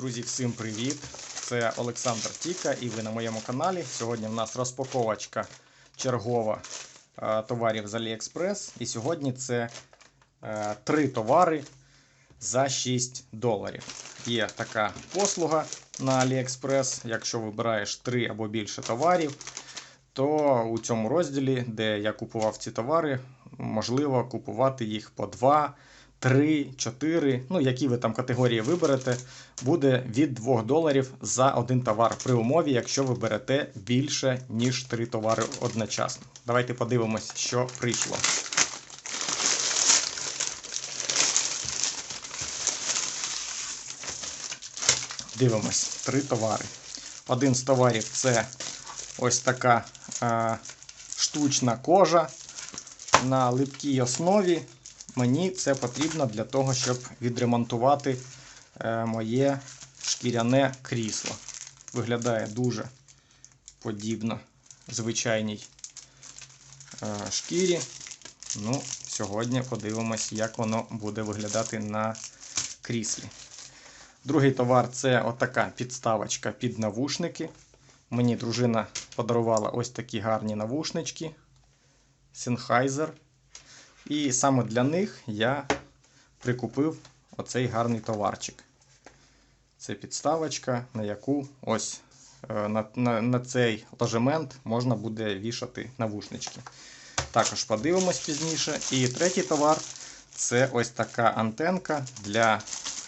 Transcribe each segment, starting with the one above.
Друзі, всім привіт! Це Олександр Тіка і ви на моєму каналі. Сьогодні в нас розпаковочка чергова е, товарів з AliExpress. І сьогодні це е, три товари за 6 доларів. Є така послуга на AliExpress. Якщо вибираєш 3 або більше товарів, то у цьому розділі, де я купував ці товари, можливо купувати їх по 2. 3, 4, ну які ви там категорії виберете, буде від 2 доларів за один товар при умові, якщо ви берете більше, ніж 3 товари одночасно. Давайте подивимось, що прийшло. Дивимось, три товари. Один з товарів це ось така е, штучна кожа на липкій основі. Мені це потрібно для того, щоб відремонтувати е, моє шкіряне крісло. Виглядає дуже подібно звичайній е, шкірі. Ну, Сьогодні подивимось, як воно буде виглядати на кріслі. Другий товар це отака підставочка під навушники. Мені дружина подарувала ось такі гарні навушнички. Sennheiser. І саме для них я прикупив оцей гарний товарчик. Це підставочка, на яку ось е, на, на, на цей ложемент можна буде вішати навушнички. Також подивимось пізніше. І третій товар це ось така антенка для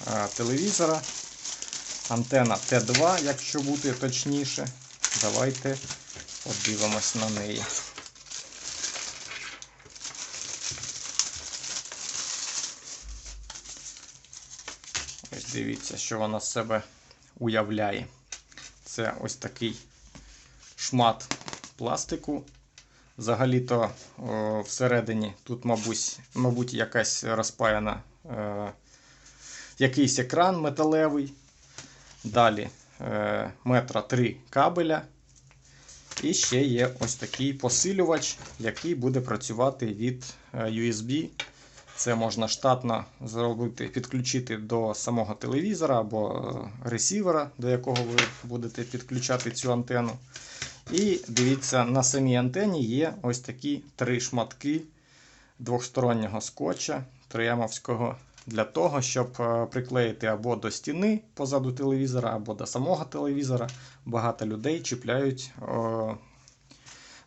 а, телевізора. Антена Т2, якщо бути точніше. Давайте подивимось на неї. Дивіться, що вона з себе уявляє. Це ось такий шмат пластику. Взагалі-то всередині тут, мабуть, мабуть, якась розпаяна е, якийсь екран металевий. Далі е, метра 3 кабеля. І ще є ось такий посилювач, який буде працювати від е, USB. Це можна штатно зробити, підключити до самого телевізора або е, ресівера, до якого ви будете підключати цю антенну. І дивіться, на самій антені є ось такі три шматки двохстороннього скотча триямовського для того, щоб е, приклеїти або до стіни позаду телевізора, або до самого телевізора. Багато людей чіпляють о,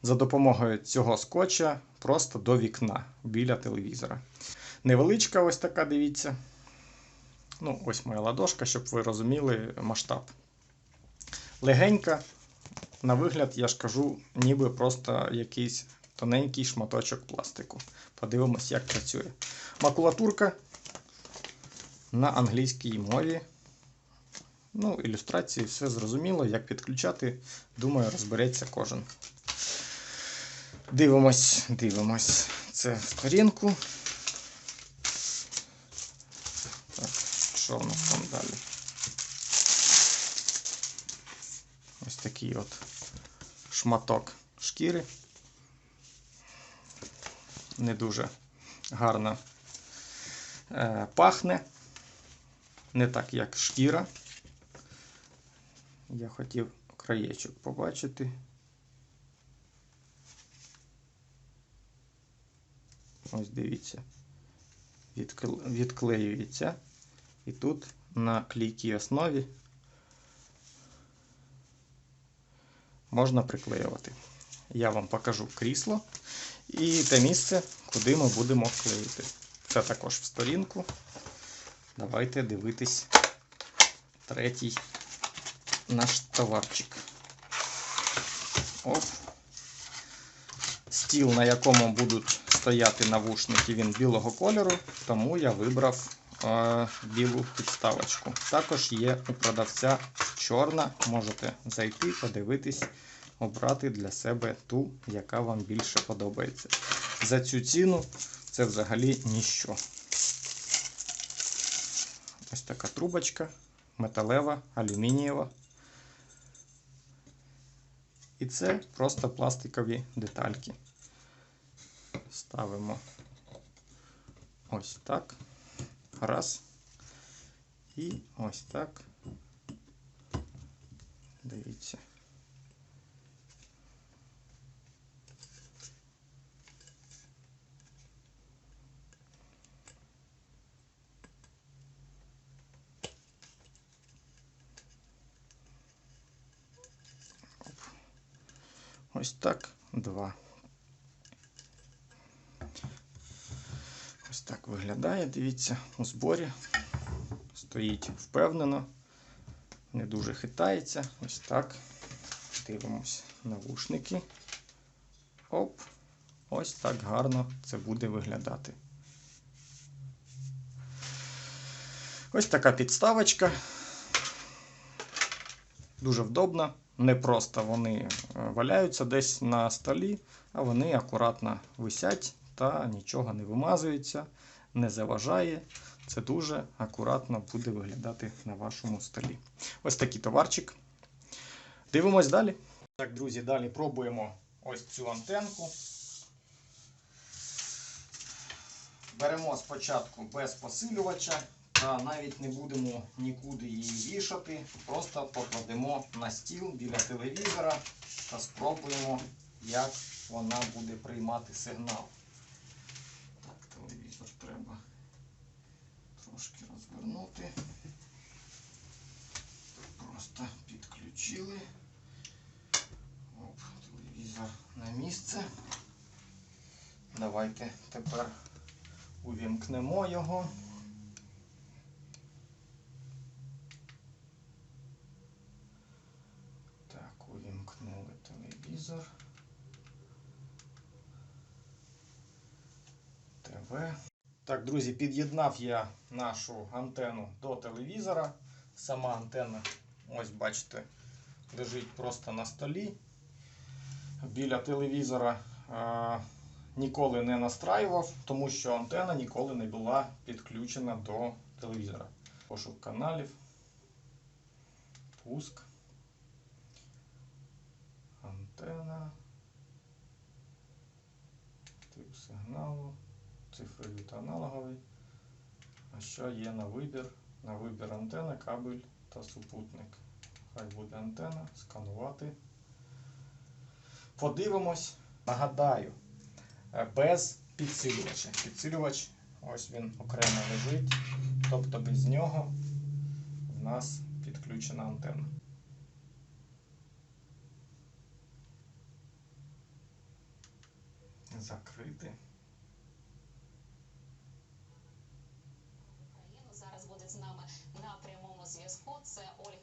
за допомогою цього скотча просто до вікна біля телевізора. Невеличка ось така, дивіться. Ну, ось моя ладошка, щоб ви розуміли масштаб. Легенька, на вигляд, я ж кажу, ніби просто якийсь тоненький шматочок пластику. Подивимось, як працює. Макулатурка на англійській мові. Ну, ілюстрації, все зрозуміло, як підключати, думаю, розбереться кожен. Дивимось, дивимось. Це сторінку. Так, що в нас там далі? Ось такий от шматок шкіри. Не дуже гарно е, пахне. Не так, як шкіра. Я хотів краєчок побачити. Ось дивіться, відклеюється. І тут на клейкій основі можна приклеювати. Я вам покажу крісло і те місце, куди ми будемо клеїти. Це також в сторінку. Давайте дивитись третій наш товарчик. Оп. Стіл, на якому будуть стояти навушники, він білого кольору, тому я вибрав е, білу підставочку. Також є у продавця чорна, можете зайти, подивитись, обрати для себе ту, яка вам більше подобається. За цю ціну це взагалі ніщо. Ось така трубочка, металева, алюмінієва. І це просто пластикові детальки. Ставимо ось так. Раз. І ось так Дивіться. Ось так, два. Ось виглядає, дивіться, у зборі. Стоїть впевнено, не дуже хитається. Ось так. Дивимось навушники. Оп. Ось так гарно це буде виглядати. Ось така підставочка. Дуже вдобна. Не просто вони е, валяються десь на столі, а вони акуратно висять та нічого не вимазується, не заважає. Це дуже акуратно буде виглядати на вашому столі. Ось такий товарчик. Дивимось далі. Так, друзі, далі пробуємо ось цю антенку. Беремо спочатку без посилювача та навіть не будемо нікуди її вішати. Просто покладемо на стіл біля телевізора та спробуємо, як вона буде приймати сигнал. Так, телевізор треба трошки розвернути. Просто підключили. Оп, телевізор на місце. Давайте тепер увімкнемо його. Так, увімкнули телевізор. ТВ. Так, друзі, під'єднав я нашу антенну до телевізора. Сама антенна, ось бачите, лежить просто на столі. Біля телевізора е, ніколи не настраював, тому що антенна ніколи не була підключена до телевізора. Пошук каналів. Пуск. Антенна. Тип сигналу. Цифровий та. А що є на вибір? На вибір антенна, кабель та супутник. Хай буде антенна, сканувати. Подивимось. Нагадаю, е, без підсилювача. Підсилювач, ось він окремо лежить. Тобто без нього в нас підключена антенна. Закрити. Україну зараз буде з нами на прямому зв'язку. Це Ольга.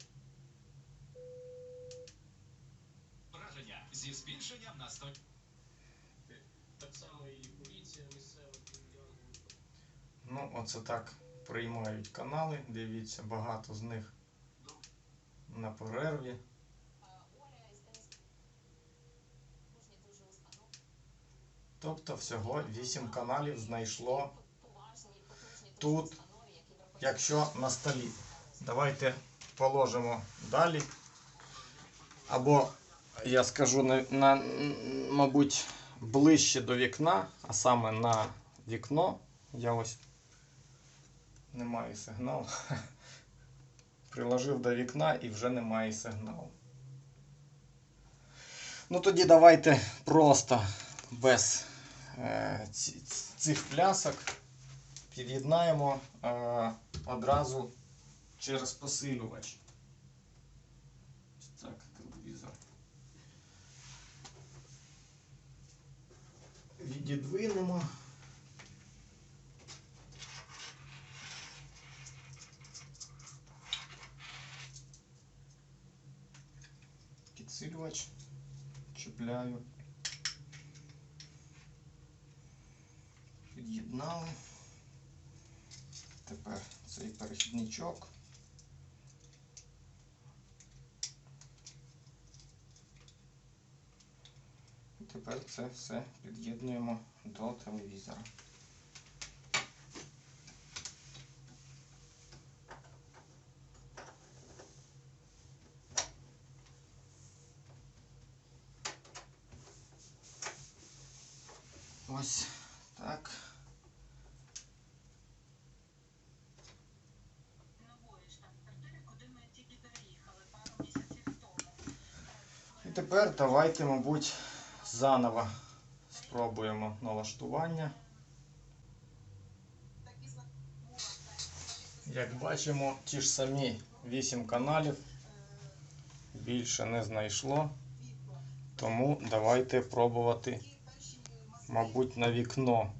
Враження зі збільшенням на 100 Так само і поліція місцева. Ну, оце так приймають канали. Дивіться, багато з них на перерві. Тобто всього 8 каналів знайшло, Тут, якщо на столі. Давайте положимо далі. Або я скажу на, на мабуть, ближче до вікна, а саме на вікно. Я ось не маю сигналу. Приложив до вікна і вже немає сигналу. Ну тоді давайте просто без е, цих плясок під'єднаємо е, одразу через посилювач. Ось так, телевізор. Відідвинемо. Підсилювач чіпляю. Під'єднали. Тепер цей перехідничок. І тепер це все під'єднуємо до телевізора. Ось так. тому. тепер давайте, мабуть, заново спробуємо налаштування. Як бачимо, ті ж самі 8 каналів більше не знайшло. Тому давайте пробувати, мабуть, на вікно.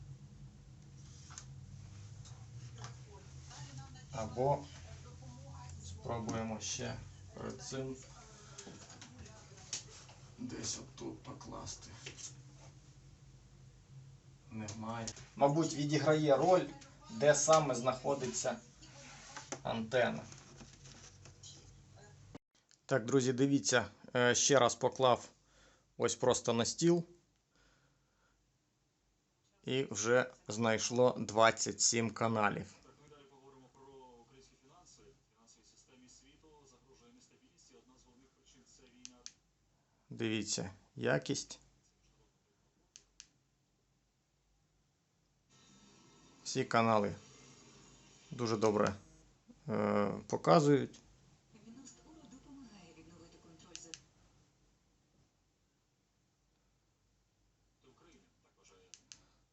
Або спробуємо ще перед цим десь отут покласти. Немає. Мабуть, відіграє роль, де саме знаходиться антена. Так, друзі, дивіться, е, ще раз поклав ось просто на стіл. І вже знайшло 27 каналів. Дивіться, якість. Всі канали дуже добре е, показують.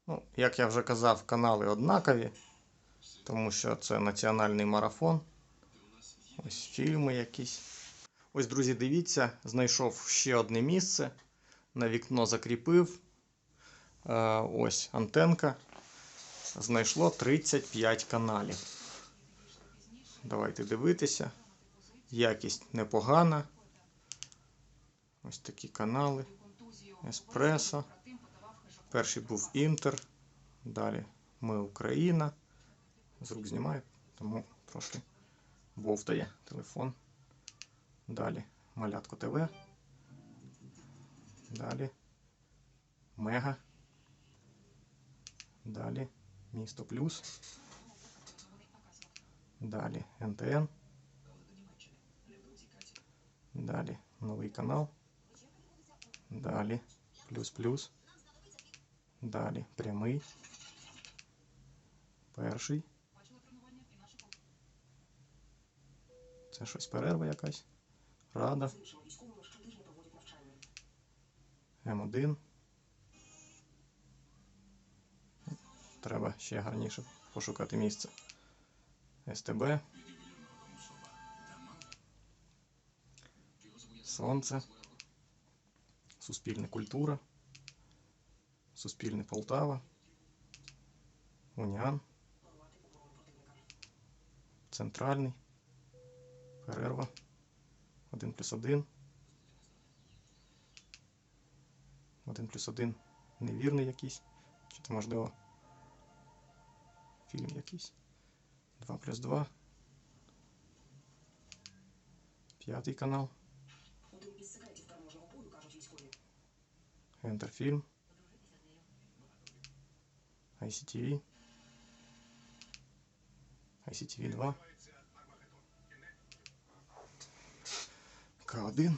Ну, як я вже казав, канали однакові, тому що це національний марафон. Ось фільми якісь. Ось, друзі, дивіться, знайшов ще одне місце. На вікно закріпив. Е, ось антенка. Знайшло 35 каналів. Давайте дивитися. Якість непогана. Ось такі канали. Еспресо. Перший був Інтер. Далі Ми Україна. З рук знімаю, тому трошки бовтає телефон. Далі Малятко ТВ. Далі Мега. Далі Місто Плюс. Далі НТН. Далі новий канал. Далі Плюс Плюс. Далі прямий. Перший. Це щось перерва якась. Рада. М1. Треба ще гарніше пошукати місце. СТБ. Сонце. Суспільне культура. Суспільне Полтава. Уніан. Центральний. Перерва. 1 плюс 1. 1 плюс 1 невірний якийсь. Чи то можливо фільм якийсь. 2 плюс 2. П'ятий канал. військові. Ентерфільм. ICTV. ICTV 2. К1.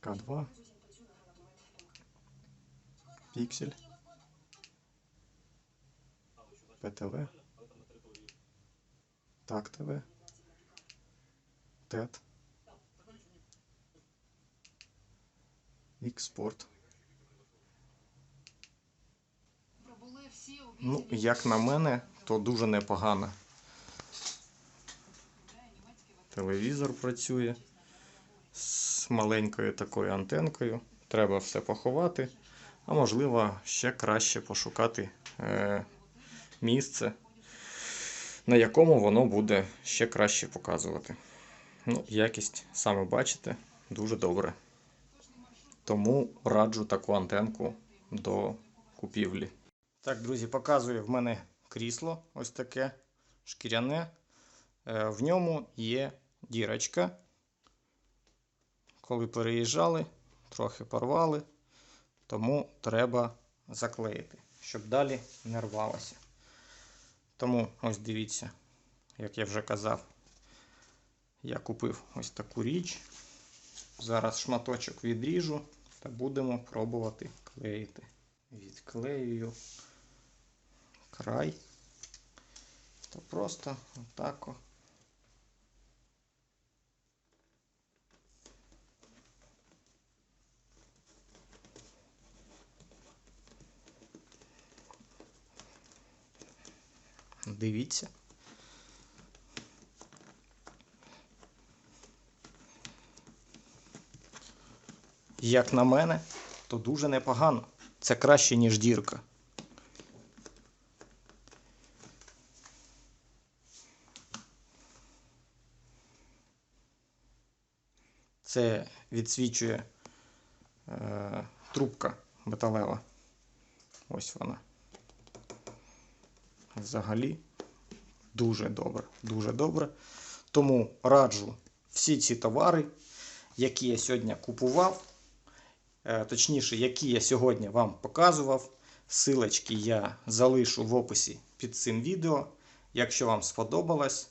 К2. Піксель. ПТВ. Так ТВ. ТЕТ. Ікспорт. Ну, як на мене, то дуже непогано. Телевізор працює з маленькою такою антенкою. Треба все поховати. А можливо, ще краще пошукати е, місце, на якому воно буде ще краще показувати. Ну, якість, саме бачите, дуже добре. Тому раджу таку антенку до купівлі. Так, друзі, показую в мене крісло ось таке шкіряне. Е, В ньому є дірочка. Коли переїжджали, трохи порвали, тому треба заклеїти, щоб далі не рвалося. Тому ось дивіться, як я вже казав, я купив ось таку річ. Зараз шматочок відріжу та будемо пробувати клеїти. Відклеюю край, то просто отако. Дивіться. Як на мене, то дуже непогано. Це краще, ніж дірка. Це відсвічує е, трубка металева. Ось вона. Взагалі дуже добре, дуже добре. Тому раджу всі ці товари, які я сьогодні купував, е, точніше, які я сьогодні вам показував. Силочки я залишу в описі під цим відео. Якщо вам сподобалось,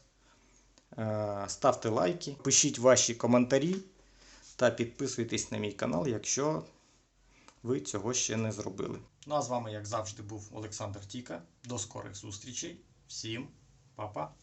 е, ставте лайки, пишіть ваші коментарі та підписуйтесь на мій канал, якщо ви цього ще не зробили. Ну а з вами, як завжди, був Олександр Тіка. До скорих зустрічей. Всім papá.